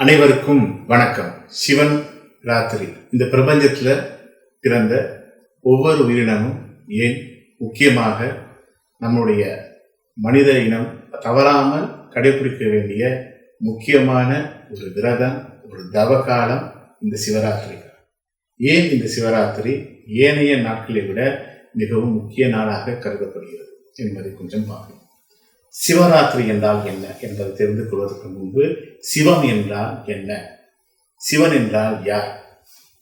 அனைவருக்கும் வணக்கம். சிவன் ராத்திரி. இந்த பிரபஞ்சத்தில் பிறந்த ஒவ்வொரு உயிரினமும் ஏன் முக்கியமாக நம்முடைய மனித இனம் தவறாமல் கடைபிடிக்க வேண்டிய முக்கியமான ஒரு விரதம் ஒரு தவகாலம் இந்த சிவராத்திரி. ஏன் இந்த சிவராத்திரி? ஏனைய நாட்களை விட மிகவும் முக்கிய நாளாக கருதப்படுகிறது என்பதை கொஞ்சம் பார்க்கணும் சிவராத்திரி என்றால் என்ன என்பதை தெரிந்து கொள்வதற்கு முன்பு சிவம் என்றால் என்ன? சிவன் என்றால் யார்?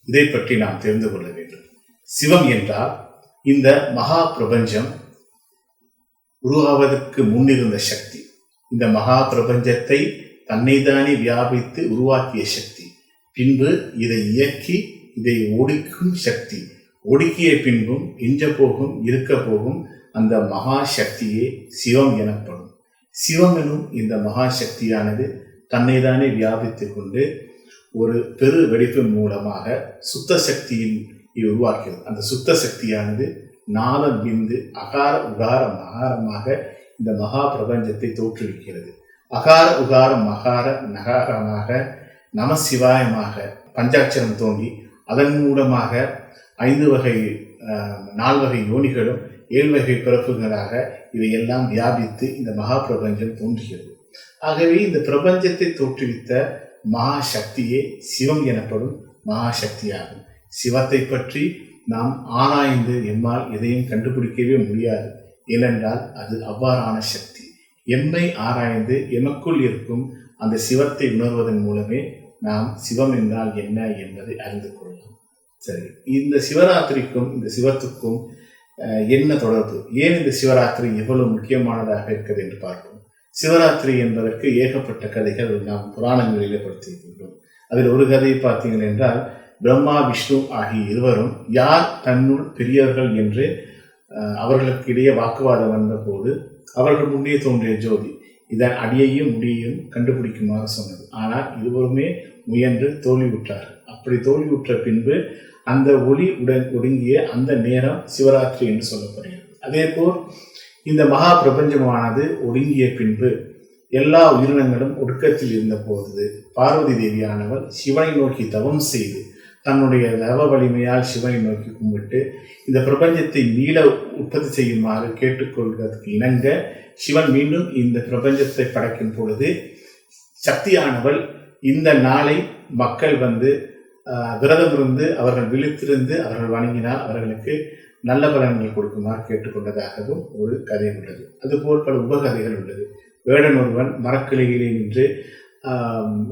இதை பற்றி நாம் தெரிந்து கொள்ள வேண்டும். சிவம் என்றால் இந்த மகா பிரபஞ்சம் உருவாவதற்கு முன்னிருந்த சக்தி. இந்த மகா பிரபஞ்சத்தை தன்னைதானே வியாபித்து உருவாக்கிய சக்தி. பின்பு இதை இயக்கி இதை ஒடுக்கும் சக்தி. ஒடுக்கிய பின்பும் எஞ்ச போகும் இருக்க போகும் அந்த மகா சக்தியே சிவம் எனப்படும். சிவமெனும் இந்த மகா சக்தியானது தன்னைதானே வியாபித்து கொண்டு ஒரு பெரு வெடிப்பின் மூலமாக சுத்த சக்தியின் உருவாக்கிறது அந்த சுத்த சக்தியானது நால பிந்து அகார உகார மகாரமாக இந்த மகா பிரபஞ்சத்தை தோற்றுவிக்கிறது. அகார உகார மகார நகாரமாக நம சிவாயமாக பஞ்சாட்சரம் தோன்றி அதன் மூலமாக ஐந்து வகை நால்வகை யோனிகளும் ஏழ்வகை பிறப்புகளாக இவையெல்லாம் வியாபித்து இந்த மகா பிரபஞ்சம் தோன்றுகிறது. ஆகவே இந்த பிரபஞ்சத்தை தோற்றுவித்த மகா சக்தியே சிவம் எனப்படும் மகா சக்தியாகும் சிவத்தை பற்றி நாம் ஆராய்ந்து எம்மால் எதையும் கண்டுபிடிக்கவே முடியாது. ஏனென்றால் அது அவ்வாறான சக்தி. எம்மை ஆராய்ந்து எமக்குள் இருக்கும் அந்த சிவத்தை உணர்வதன் மூலமே நாம் சிவம் என்றால் என்ன என்பதை அறிந்து கொள்ளலாம். சரி இந்த சிவராத்திரிக்கும் இந்த சிவத்துக்கும் என்ன தொடர்பு? ஏன் இந்த சிவராத்திரி எவ்வளவு முக்கியமானதாக இருக்கிறது என்று பார்ப்போம். சிவராத்திரி என்பதற்கு ஏகப்பட்ட கதைகள் நாம் புராணங்களிலே படுத்தியிருக்கின்றோம் அதில் ஒரு கதையை பார்த்தீர்கள் என்றால் பிரம்மா விஷ்ணு ஆகிய இருவரும் யார் தன்னுள் பெரியவர்கள் என்று அவர்களுக்கு இடையே வாக்குவாதம் வந்தபோது அவர்கள் முன்னே தோன்றிய ஜோதி இதன் அடியையும் முடியையும் கண்டுபிடிக்குமாறு சொன்னது. ஆனால் இருவருமே முயன்று தோல்வியுற்றார்கள் அப்படி தோல்வியுற்ற பின்பு அந்த ஒளி உடன் ஒடுங்கிய அந்த நேரம் சிவராத்திரி என்று சொல்லப்படுகிறது. அதேபோல் இந்த மகா பிரபஞ்சமானது ஒடுங்கிய பின்பு எல்லா உயிரினங்களும் ஒடுக்கத்தில் இருந்தபோது பார்வதி தேவியானவள் சிவனை நோக்கி தவம் செய்து தன்னுடைய தவ வலிமையால் சிவனை நோக்கி கும்பிட்டு இந்த பிரபஞ்சத்தை மீள உற்பத்தி செய்யுமாறு கேட்டுக்கொள்வதற்கு இணங்க சிவன் மீண்டும் இந்த பிரபஞ்சத்தை படைக்கும் பொழுது சக்தியானவள் இந்த நாளை மக்கள் வந்து விரதம் இருந்து அவர்கள் விழித்திருந்து அவர்கள் வணங்கினால் அவர்களுக்கு நல்ல பலன்கள் கொடுக்குமாறு கேட்டுக்கொண்டதாகவும் ஒரு கதை உள்ளது. அதுபோல் பல உபகதைகள் உள்ளது. வேடன் ஒருவன் மரக்கிளையிலே நின்று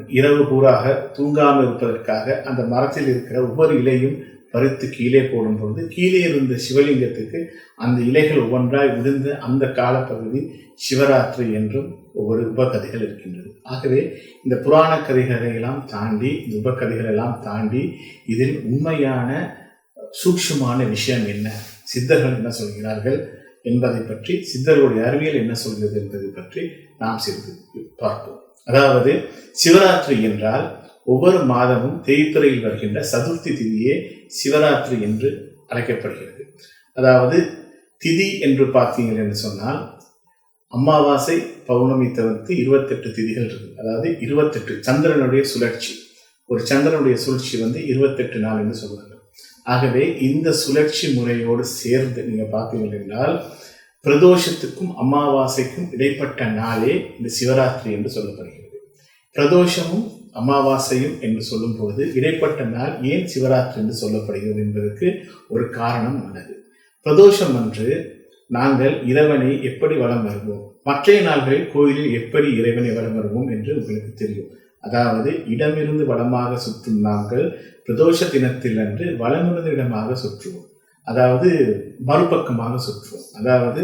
இரவு பூராக தூங்காமல் இருப்பதற்காக அந்த மரத்தில் இருக்கிற ஒவ்வொரு இலையும் பறித்து கீழே போடும் பொழுது கீழே இருந்த சிவலிங்கத்துக்கு அந்த இலைகள் ஒவ்வொன்றாய் விழுந்து அந்த காலப்பகுதி சிவராத்திரி என்றும் ஒவ்வொரு உபகதைகள் இருக்கின்றது. ஆகவே இந்த புராண கதைகளையெல்லாம் தாண்டி இந்த உபகதைகள் எல்லாம் தாண்டி இதில் உண்மையான சூக்ஷமான விஷயம் என்ன? சித்தர்கள் என்ன சொல்கிறார்கள் என்பதை பற்றி சித்தர்களுடைய அறிவியல் என்ன சொல்கிறது என்பதை பற்றி நாம் சிறிது பார்ப்போம். அதாவது சிவராத்திரி என்றால் ஒவ்வொரு மாதமும் தேய்த்துறையில் வருகின்ற சதுர்த்தி திதியே சிவராத்திரி என்று அழைக்கப்படுகிறது. அதாவது திதி என்று பார்த்தீங்கள் என்று சொன்னால் அமாவாசை பௌர்ணமி தவிர்த்து இருபத்தெட்டு திதிகள் இருக்கு. அதாவது இருபத்தெட்டு சந்திரனுடைய சுழற்சி. ஒரு சந்திரனுடைய சுழற்சி வந்து இருபத்தெட்டு நாள் என்று சொல்வார்கள் ஆகவே இந்த சுழற்சி முறையோடு சேர்ந்து நீங்கள் பார்த்தீங்க என்றால் பிரதோஷத்துக்கும் அமாவாசைக்கும் இடைப்பட்ட நாளே இந்த சிவராத்திரி என்று சொல்லப்படுகிறது. பிரதோஷமும் அமாவாசையும் என்று சொல்லும்போது இடைப்பட்ட நாள் ஏன் சிவராத்திரி என்று சொல்லப்படுகிறது என்பதற்கு ஒரு காரணம் உள்ளது. பிரதோஷம் அன்று நாங்கள் இறைவனை எப்படி வளம் வருவோம்? மற்றைய நாள்களில் கோயிலில் எப்படி இறைவனை வளம் வருவோம் என்று உங்களுக்கு தெரியும். அதாவது இடமிருந்து வளமாக சுற்றும் நாங்கள் பிரதோஷ தினத்தில் அன்று வளமிருந்து இடமாக சுற்றுவோம். அதாவது மறுபக்கமாக சுற்றுவோம். அதாவது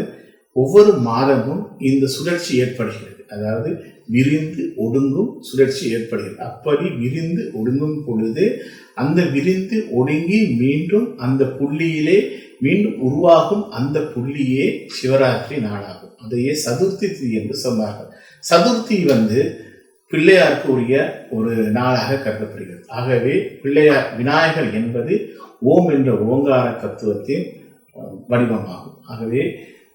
ஒவ்வொரு மாதமும் இந்த சுழற்சி ஏற்படுகிறது. அதாவது விரிந்து ஒடுங்கும் சுழற்சி ஏற்படுகிறது. அப்படி விரிந்து ஒடுங்கும் பொழுது அந்த விரிந்து ஒடுங்கி மீண்டும் அந்த புள்ளியிலே மீண்டும் உருவாகும் அந்த புள்ளியே சிவராத்திரி நாளாகும். அதையே சதுர்த்தி திதி என்று சொன்னார்கள். சதுர்த்தி வந்து பிள்ளையாருக்கு உரிய ஒரு நாளாக கருதப்படுகிறது. ஆகவே பிள்ளையார் விநாயகர் என்பது ஓம் என்ற ஓங்கார தத்துவத்தின் வடிவமாகும். ஆகவே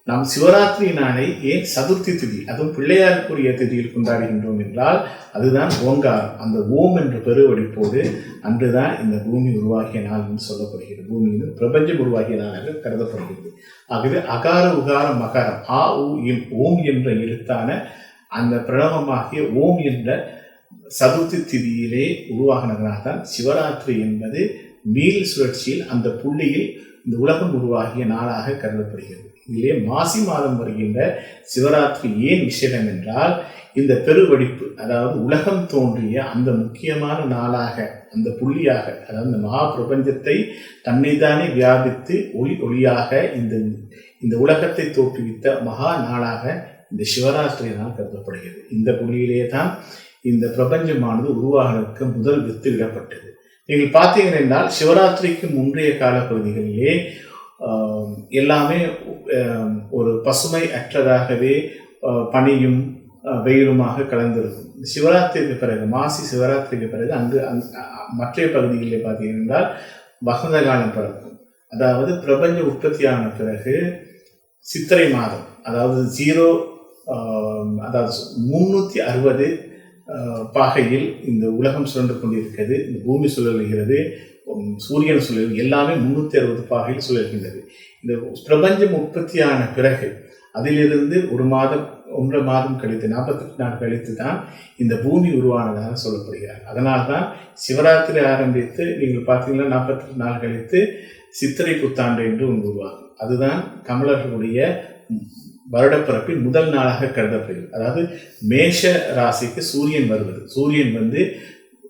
நாம் சிவராத்திரி நாளை ஏன் சதுர்த்தி திதி அதுவும் பிள்ளையாருக்குரிய திதியில் கொண்டாடுகின்றோம் என்றால் அதுதான் ஓங்காரம். அந்த ஓம் என்ற பெருவடிப்போடு அன்றுதான் இந்த பூமி உருவாகிய நாள் என்று சொல்லப்படுகிறது. பூமியில் பிரபஞ்சம் உருவாகிய நாளாக கருதப்படுகிறது. ஆகவே அகார உகார மகாரம் ஆ உ இம் ஓம் என்ற எழுத்தான அந்த பிரணவமாகிய ஓம் என்ற சதுர்த்தி திதியிலே உருவாகினதனால் தான் சிவராத்திரி என்பது மீள் சுழற்சியில் அந்த புள்ளியில் இந்த உலகம் உருவாகிய நாளாக கருதப்படுகிறது. இதிலே மாசி மாதம் வருகின்ற சிவராத்திரி ஏன் விசேடம் என்றால் இந்த பெருவெடிப்பு அதாவது உலகம் தோன்றிய அந்த முக்கியமான நாளாக அந்த புள்ளியாக அதாவது இந்த மகா பிரபஞ்சத்தை தன்னைத்தானே வியாபித்து ஒளி ஒளியாக இந்த இந்த உலகத்தை தோற்றுவித்த மகா நாளாக இந்த சிவராத்திரி நாள் கருதப்படுகிறது. இந்த புள்ளியிலே தான் இந்த பிரபஞ்சமானது உருவாகிறதுக்கு முதல் வித்து விடப்பட்டது. நீங்கள் பார்த்தீங்க என்றால் சிவராத்திரிக்கு முந்தைய காலப்பகுதிகளிலே எல்லாமே ஒரு பசுமை அற்றதாகவே பனியும் வெயிலுமாக கலந்திருக்கும். சிவராத்திரிக்கு பிறகு மாசி சிவராத்திரிக்கு பிறகு அங்கு அங்- அ- மற்ற பகுதிகளில் பார்த்தீர்கள் வசந்த காலம் பிறக்கும். அதாவது பிரபஞ்ச உற்பத்தியான பிறகு சித்திரை மாதம் அதாவது ஜீரோ அதாவது முன்னூற்றி அறுபது பாகையில் இந்த உலகம் சுழன்று கொண்டிருக்கிறது இந்த பூமி சுழல்கிறது சூரியன் சுழல் எல்லாமே முந்நூற்றி அறுபது பாகையில் சுழல்கின்றது இந்த பிரபஞ்சம் உற்பத்தியான பிறகு அதிலிருந்து ஒரு மாதம் ஒன்றரை மாதம் கழித்து நாற்பத்தெட்டு நாள் கழித்து தான் இந்த பூமி உருவானதாக சொல்லப்படுகிறார். அதனால் தான் சிவராத்திரி ஆரம்பித்து நீங்கள் பார்த்தீங்கன்னா நாற்பத்தெட்டு நாள் கழித்து சித்திரை புத்தாண்டு என்று ஒன்று உருவாகும். அதுதான் தமிழர்களுடைய வருடப்பிறப்பின் முதல் நாளாக கருதப்படுகிறது. அதாவது மேஷ ராசிக்கு சூரியன் வருவது. சூரியன் வந்து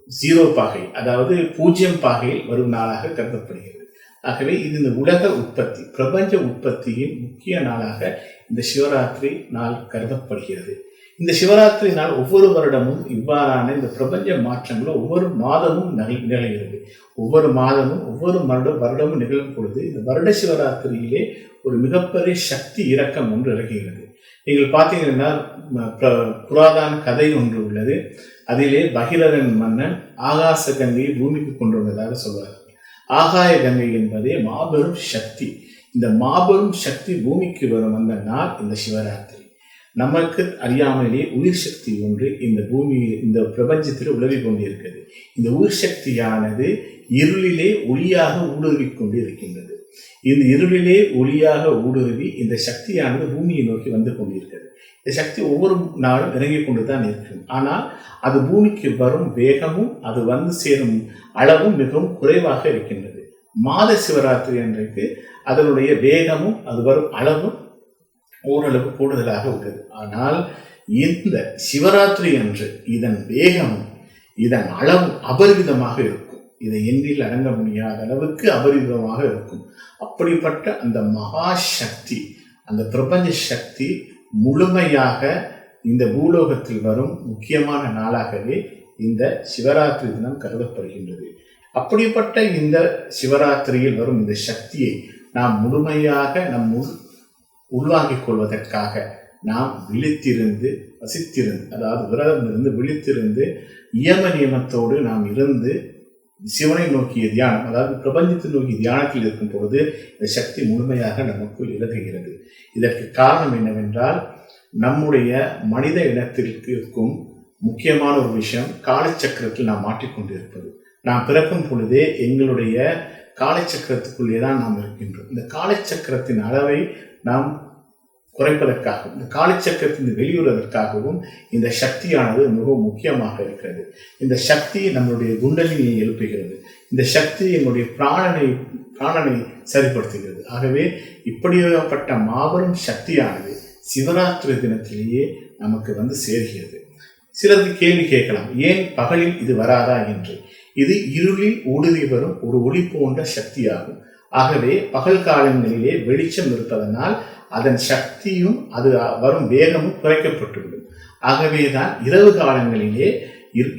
ஜீரோ பாகை அதாவது பூஜ்ஜியம் பாகையில் வரும் நாளாக கருதப்படுகிறது. ஆகவே இது இந்த உலக உற்பத்தி பிரபஞ்ச உற்பத்தியின் முக்கிய நாளாக இந்த சிவராத்திரி நாள் கருதப்படுகிறது. இந்த சிவராத்திரி நாள் ஒவ்வொரு வருடமும் இவ்வாறான இந்த பிரபஞ்ச மாற்றங்களும் ஒவ்வொரு மாதமும் நிகழ் நிகழ்கிறது. ஒவ்வொரு மாதமும் ஒவ்வொரு வருடம் வருடமும் நிகழும் பொழுது இந்த வருட சிவராத்திரியிலே ஒரு மிகப்பெரிய சக்தி இறக்கம் ஒன்று இறங்குகிறது. நீங்கள் பார்த்தீங்கன்னா புராதான கதை ஒன்று உள்ளது. அதிலே பகிரதன் மன்னன் ஆகாச கங்கையை பூமிக்கு கொண்டு வந்ததாக சொல்வார்கள் ஆகாய கங்கை என்பதே மாபெரும் சக்தி. இந்த மாபெரும் சக்தி பூமிக்கு வரும் அந்த நாள் இந்த சிவராத்திரி. நமக்கு அறியாமலே உயிர் சக்தி ஒன்று இந்த பூமியில் இந்த பிரபஞ்சத்தில் உலவிக் கொண்டிருக்கிறது. இந்த உயிர் சக்தியானது இருளிலே ஒளியாக ஊடுருவிக் கொண்டு இருக்கின்றது இந்த இருளிலே ஒளியாக ஊடுருவி இந்த சக்தியானது பூமியை நோக்கி வந்து கொண்டிருக்கிறது. இந்த சக்தி ஒவ்வொரு நாளும் இறங்கி கொண்டு தான் இருக்கும். ஆனால் அது பூமிக்கு வரும் வேகமும் அது வந்து சேரும் அளவும் மிகவும் குறைவாக இருக்கின்றது. மாத சிவராத்திரி அன்றைக்கு அதனுடைய வேகமும் அது வரும் அளவும் ஓரளவு கூடுதலாக உள்ளது. ஆனால் இந்த சிவராத்திரி அன்று இதன் வேகமும் இதன் அளவும் அபரிவிதமாக இருக்கும். இதை எண்ணில் அடங்க முடியாத அளவுக்கு அபரிதமாக இருக்கும். அப்படிப்பட்ட அந்த மகா சக்தி அந்த பிரபஞ்ச சக்தி முழுமையாக இந்த பூலோகத்தில் வரும் முக்கியமான நாளாகவே இந்த சிவராத்திரி தினம் கருதப்படுகின்றது. அப்படிப்பட்ட இந்த சிவராத்திரியில் வரும் இந்த சக்தியை நாம் முழுமையாக நம் உள் உள்வாங்கிக் கொள்வதற்காக நாம் விழித்திருந்து வசித்திருந்து அதாவது விரதம் இருந்து விழித்திருந்து இயம நியமத்தோடு நாம் இருந்து சிவனை நோக்கிய தியானம் அதாவது பிரபஞ்சத்தை நோக்கி தியானத்தில் இருக்கும் பொழுது இந்த சக்தி முழுமையாக நமக்குள் இறங்குகிறது இதற்கு காரணம் என்னவென்றால் நம்முடைய மனித இனத்திற்கு இருக்கும் முக்கியமான ஒரு விஷயம் காலச்சக்கரத்தில் நாம் மாட்டிக்கொண்டிருப்பது. நாம் பிறக்கும் பொழுதே எங்களுடைய காலச்சக்கரத்துக்குள்ளே தான் நாம் இருக்கின்றோம். இந்த காலச்சக்கரத்தின் அளவை நாம் குறைப்பதற்காகவும் இந்த காலச்சக்கரத்தின் வெளியுறதற்காகவும் இந்த சக்தியானது மிகவும் முக்கியமாக இருக்கிறது. இந்த சக்தி நம்மளுடைய குண்டலினியை எழுப்புகிறது. இந்த சக்தி என்னுடைய பிராணனை பிராணனை சரிப்படுத்துகிறது. ஆகவே இப்படிப்பட்ட மாபெரும் சக்தியானது சிவராத்திரி தினத்திலேயே நமக்கு வந்து சேர்கிறது. சிலருக்கு கேள்வி கேட்கலாம் ஏன் பகலில் இது வராதா? என்று. இது இருளில் ஊடுருவி வரும் ஒரு ஒளி போன்ற சக்தியாகும். ஆகவே பகல் காலங்களிலே வெளிச்சம் இருப்பதனால் அதன் சக்தியும் அது வரும் வேகமும் குறைக்கப்பட்டுவிடும். ஆகவேதான் இரவு காலங்களிலே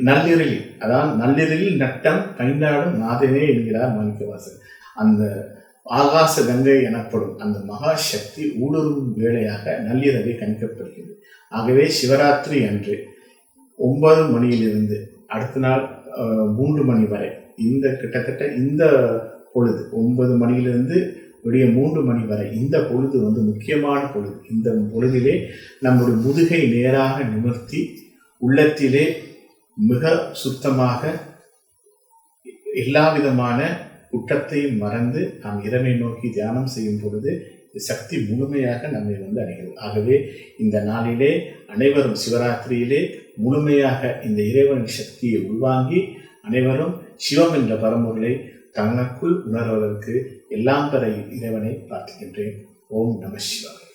நள்ளிரலில் அதாவது நள்ளிரலில் நட்டம் கைந்தாடும் நாதனே என்கிறார் மாணிக்கவாசன். அந்த ஆகாச கங்கை எனப்படும் அந்த மகா சக்தி ஊடுருவும் வேளையாக நள்ளிரவை கணிக்கப்படுகிறது. ஆகவே சிவராத்திரி அன்று ஒன்பது மணியிலிருந்து அடுத்த நாள் மூன்று மணி வரை இந்த கிட்டத்தட்ட இந்த பொழுது ஒன்பது மணியிலிருந்து விடிய மூன்று மணி வரை. இந்த பொழுது வந்து முக்கியமான பொழுது. இந்த பொழுதிலே நம்முடைய முதுகை நேராக நிமிர்த்தி உள்ளத்திலே மிக சுத்தமாக எல்லா விதமான குற்றத்தையும் மறந்து நாம் இறைவை நோக்கி தியானம் செய்யும் பொழுது சக்தி முழுமையாக நம்மை வந்து அடைகிறது. ஆகவே இந்த நாளிலே அனைவரும் சிவராத்திரியிலே முழுமையாக இந்த இறைவன் சக்தியை உள்வாங்கி அனைவரும் சிவம் என்ற பரம்பொருளை தனக்குள் உணர்வதற்கு எல்லாம் பெற இறைவனை பிரார்த்திக்கின்றேன் ஓம் நம சிவாய்.